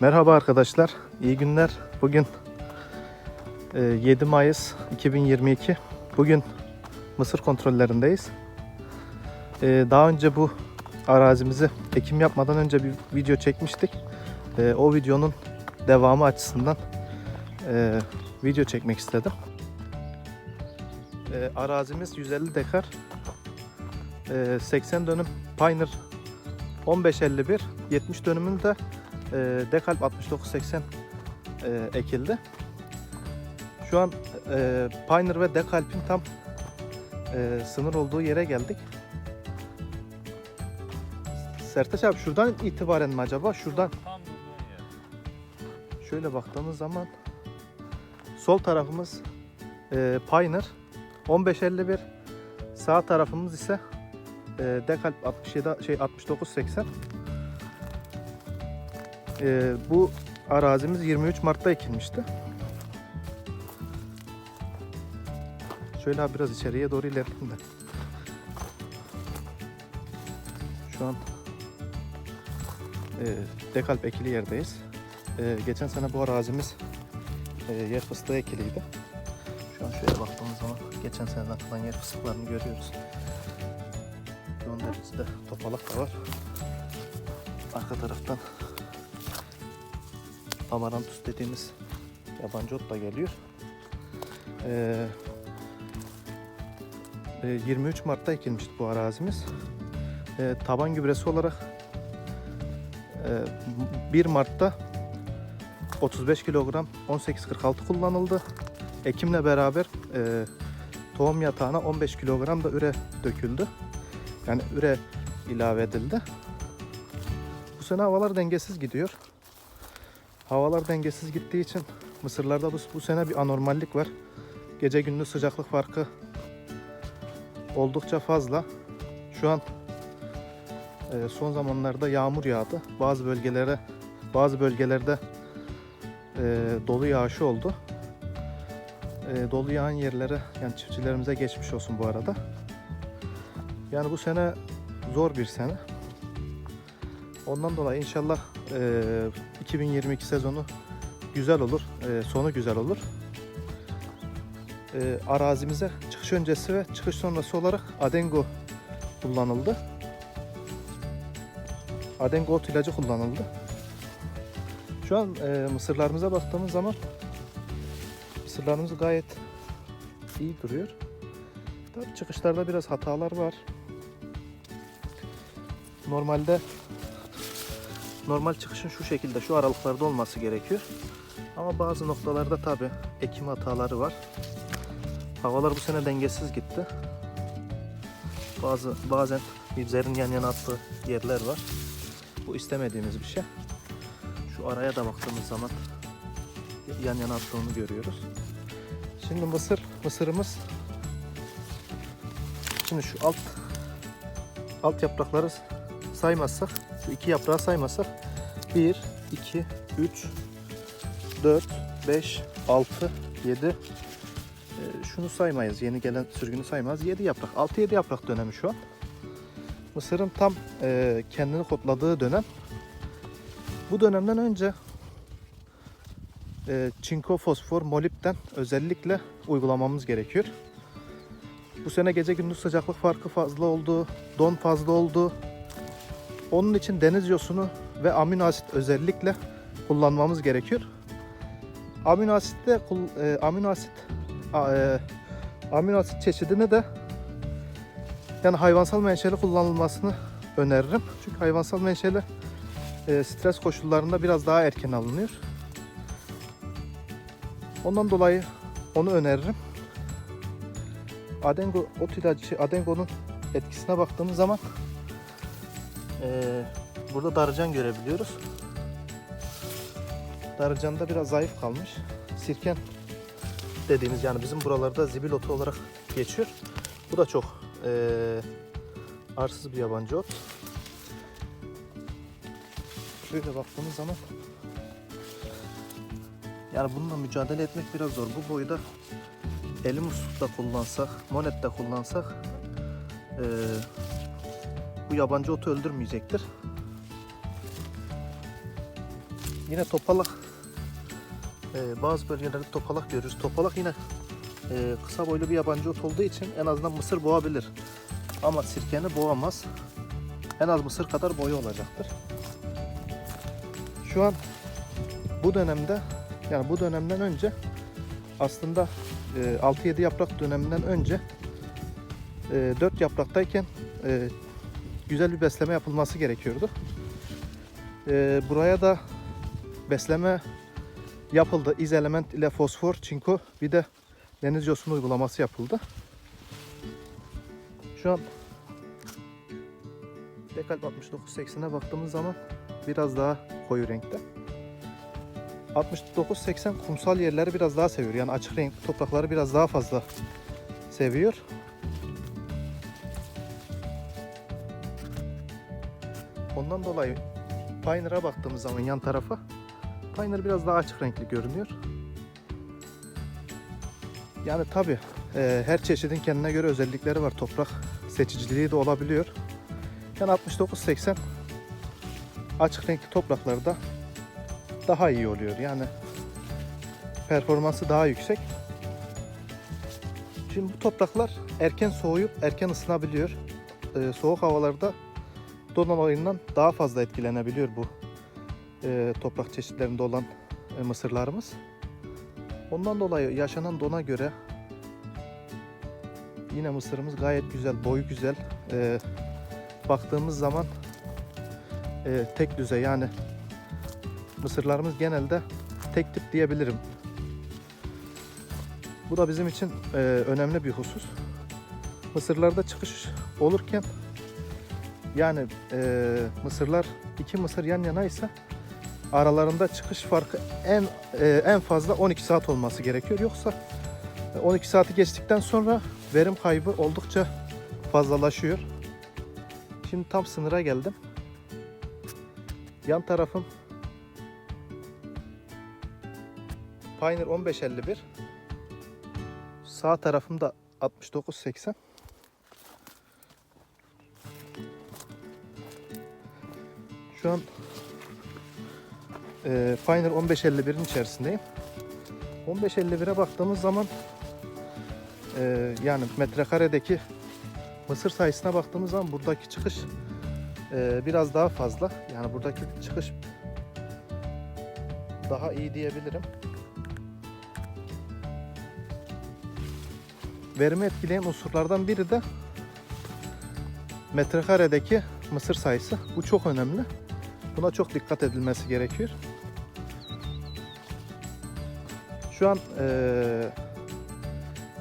Merhaba arkadaşlar, iyi günler. Bugün e, 7 Mayıs 2022. Bugün mısır kontrollerindeyiz. E, Daha önce bu arazimizi ekim yapmadan önce bir video çekmiştik. E, O videonun devamı açısından e, video çekmek istedim. E, Arazimiz 150 dekar. E, 80 dönüm Pioneer 1551, 70 dönümün de e, Dekalp 6980 e, ekildi. Şu an e, Pioneer ve Dekalp'in tam e, sınır olduğu yere geldik. Sertaç abi şuradan itibaren mi acaba? Şuradan şöyle baktığımız zaman sol tarafımız e, Pioneer 1551 sağ tarafımız ise e, Dekalp 67 şey 6980 e, bu arazimiz 23 Mart'ta ekilmişti. Şöyle biraz içeriye doğru ilerleyelim de. Şu an e, Dekalp ekili yerdeyiz. E, geçen sene bu arazimiz e, yer fıstığı ekiliydi. Şu an şöyle baktığımız zaman geçen seneden atılan yer fıstıklarını görüyoruz. Yoğun derecede topalak da var. Arka taraftan amarantus dediğimiz yabancı ot da geliyor. Ee, e, 23 Mart'ta ekilmişti bu arazimiz. Ee, taban gübresi olarak e, 1 Mart'ta 35 kilogram 1846 kullanıldı. Ekimle beraber e, tohum yatağına 15 kilogram da üre döküldü. Yani üre ilave edildi. Bu sene havalar dengesiz gidiyor. Havalar dengesiz gittiği için mısırlarda bu, bu sene bir anormallik var. Gece gündüz sıcaklık farkı oldukça fazla. Şu an e, son zamanlarda yağmur yağdı. Bazı bölgelere bazı bölgelerde e, dolu yağışı oldu. E, dolu yağan yerlere yani çiftçilerimize geçmiş olsun bu arada. Yani bu sene zor bir sene. Ondan dolayı inşallah 2022 sezonu güzel olur, e, sonu güzel olur. E, arazimize çıkış öncesi ve çıkış sonrası olarak Adengo kullanıldı. Adengo ot ilacı kullanıldı. Şu an e, mısırlarımıza baktığımız zaman mısırlarımız gayet iyi duruyor. Tabii çıkışlarda biraz hatalar var. Normalde normal çıkışın şu şekilde şu aralıklarda olması gerekiyor. Ama bazı noktalarda tabi ekim hataları var. Havalar bu sene dengesiz gitti. Bazı bazen yüzlerin yan yana attığı yerler var. Bu istemediğimiz bir şey. Şu araya da baktığımız zaman yan yana attığını görüyoruz. Şimdi mısır, mısırımız Şimdi şu alt alt yaprakları saymazsak, şu iki yaprağı saymazsak 1, 2, 3, 4, 5, 6, 7 şunu saymayız. Yeni gelen sürgünü saymaz. 7 yaprak. 6-7 yaprak dönemi şu an. Mısırın tam e, kendini kodladığı dönem. Bu dönemden önce e, çinko, fosfor, molibden özellikle uygulamamız gerekiyor. Bu sene gece gündüz sıcaklık farkı fazla oldu, don fazla oldu. Onun için deniz yosunu ve amino asit özellikle kullanmamız gerekiyor. Amino asitte e, amino asit e, amino asit çeşidini de yani hayvansal menşeli kullanılmasını öneririm. Çünkü hayvansal menşeli e, stres koşullarında biraz daha erken alınıyor. Ondan dolayı onu öneririm. Adengo ot ilacı, Adengo'nun etkisine baktığımız zaman eee, burada darıcan görebiliyoruz. Darıcanda biraz zayıf kalmış. Sirken dediğimiz yani bizim buralarda zibil otu olarak geçiyor. Bu da çok eee, arsız bir yabancı ot. Şöyle baktığımız zaman yani bununla mücadele etmek biraz zor. Bu boyda Elimus da kullansak, Monet de kullansak eee, bu yabancı otu öldürmeyecektir. Yine topalak. Ee, bazı bölgelerde topalak görürüz. Topalak yine e, kısa boylu bir yabancı ot olduğu için en azından mısır boğabilir. Ama sirkeni boğamaz. En az mısır kadar boyu olacaktır. Şu an bu dönemde yani bu dönemden önce aslında e, 6-7 yaprak döneminden önce e, 4 yapraktayken e, güzel bir besleme yapılması gerekiyordu. E, buraya da besleme yapıldı. İz element ile fosfor, çinko bir de deniz yosunu uygulaması yapıldı. Şu an Dekalp 6980'e baktığımız zaman biraz daha koyu renkte. 69-80 kumsal yerleri biraz daha seviyor. Yani açık renk toprakları biraz daha fazla seviyor. Ondan dolayı Pioneer'a baktığımız zaman yan tarafa Pioneer biraz daha açık renkli görünüyor. Yani tabi her çeşidin kendine göre özellikleri var. Toprak seçiciliği de olabiliyor. Yani 69-80 açık renkli topraklarda daha iyi oluyor. Yani performansı daha yüksek. Şimdi bu topraklar erken soğuyup erken ısınabiliyor. Ee, soğuk havalarda don olayından daha fazla etkilenebiliyor bu e, toprak çeşitlerinde olan e, mısırlarımız. Ondan dolayı yaşanan dona göre yine mısırımız gayet güzel, boyu güzel. Ee, baktığımız zaman e, tek düzey yani mısırlarımız genelde tek tip diyebilirim. Bu da bizim için e, önemli bir husus. Mısırlarda çıkış olurken yani e, mısırlar iki mısır yan yanaysa aralarında çıkış farkı en e, en fazla 12 saat olması gerekiyor. Yoksa e, 12 saati geçtikten sonra verim kaybı oldukça fazlalaşıyor. Şimdi tam sınıra geldim. Yan tarafım Pioneer 1551. Sağ tarafım da 6980. Şu an e, Pioneer 1551'in içerisindeyim. 1551'e baktığımız zaman e, yani metrekaredeki mısır sayısına baktığımız zaman buradaki çıkış e, biraz daha fazla. Yani buradaki çıkış daha iyi diyebilirim. Verimi etkileyen unsurlardan biri de metrekaredeki mısır sayısı. Bu çok önemli. Buna çok dikkat edilmesi gerekiyor. Şu an eee,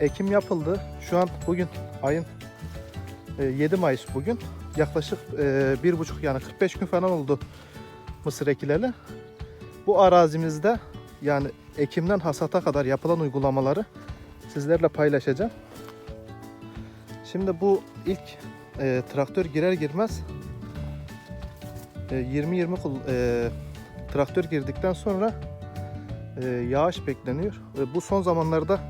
ekim yapıldı. Şu an bugün ayın e, 7 Mayıs bugün. Yaklaşık e, bir buçuk yani 45 gün falan oldu mısır ekileli. Bu arazimizde yani ekimden hasata kadar yapılan uygulamaları sizlerle paylaşacağım. Şimdi bu ilk e, traktör girer girmez e, 20-20 kul- e, traktör girdikten sonra e, yağış bekleniyor. E, bu son zamanlarda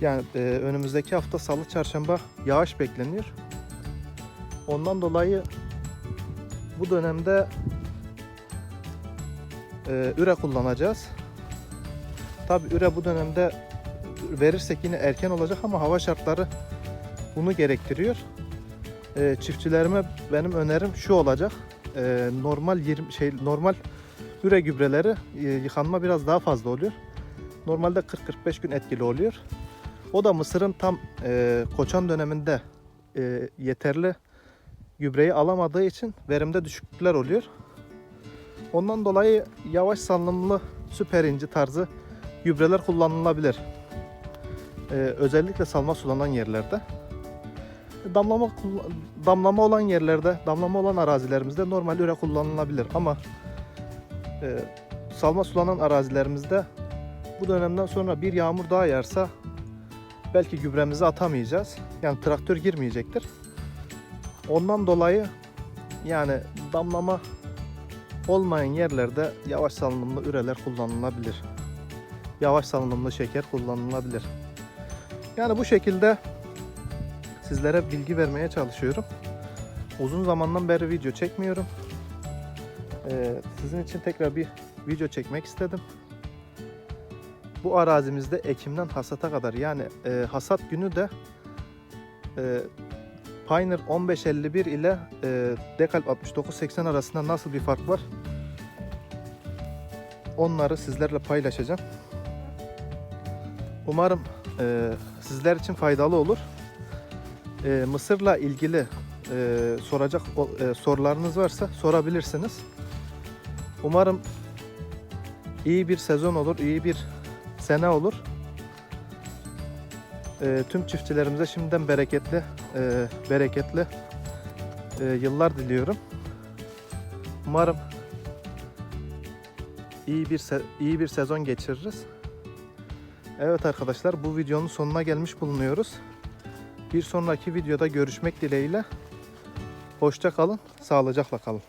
yani e, önümüzdeki hafta salı çarşamba yağış bekleniyor. Ondan dolayı bu dönemde e, üre kullanacağız. Tabi üre bu dönemde verirsek yine erken olacak ama hava şartları bunu gerektiriyor. E, çiftçilerime benim önerim şu olacak. E, normal 20 şey normal üre gübreleri e, yıkanma biraz daha fazla oluyor. Normalde 40-45 gün etkili oluyor. O da mısırın tam e, koçan döneminde e, yeterli gübreyi alamadığı için verimde düşüklükler oluyor. Ondan dolayı yavaş salınımlı süper inci tarzı gübreler kullanılabilir. E, özellikle salma sulanan yerlerde. Damlama damlama olan yerlerde, damlama olan arazilerimizde normal üre kullanılabilir ama e, salma sulanan arazilerimizde bu dönemden sonra bir yağmur daha yağarsa belki gübremizi atamayacağız. Yani traktör girmeyecektir. Ondan dolayı yani damlama olmayan yerlerde yavaş salınımlı üreler kullanılabilir. Yavaş salınımlı şeker kullanılabilir. Yani bu şekilde sizlere bilgi vermeye çalışıyorum. Uzun zamandan beri video çekmiyorum. Ee, sizin için tekrar bir video çekmek istedim. Bu arazimizde Ekim'den hasata kadar yani e, hasat günü de e, Pioneer 1551 ile e, Dekalp 6980 arasında nasıl bir fark var? Onları sizlerle paylaşacağım. Umarım e, sizler için faydalı olur. E, Mısır'la ilgili e, soracak e, sorularınız varsa sorabilirsiniz. Umarım iyi bir sezon olur, iyi bir sene olur. E, tüm çiftçilerimize şimdiden bereketli, e, bereketli e, yıllar diliyorum. Umarım iyi bir iyi bir sezon geçiririz. Evet arkadaşlar bu videonun sonuna gelmiş bulunuyoruz. Bir sonraki videoda görüşmek dileğiyle. Hoşça kalın, sağlıcakla kalın.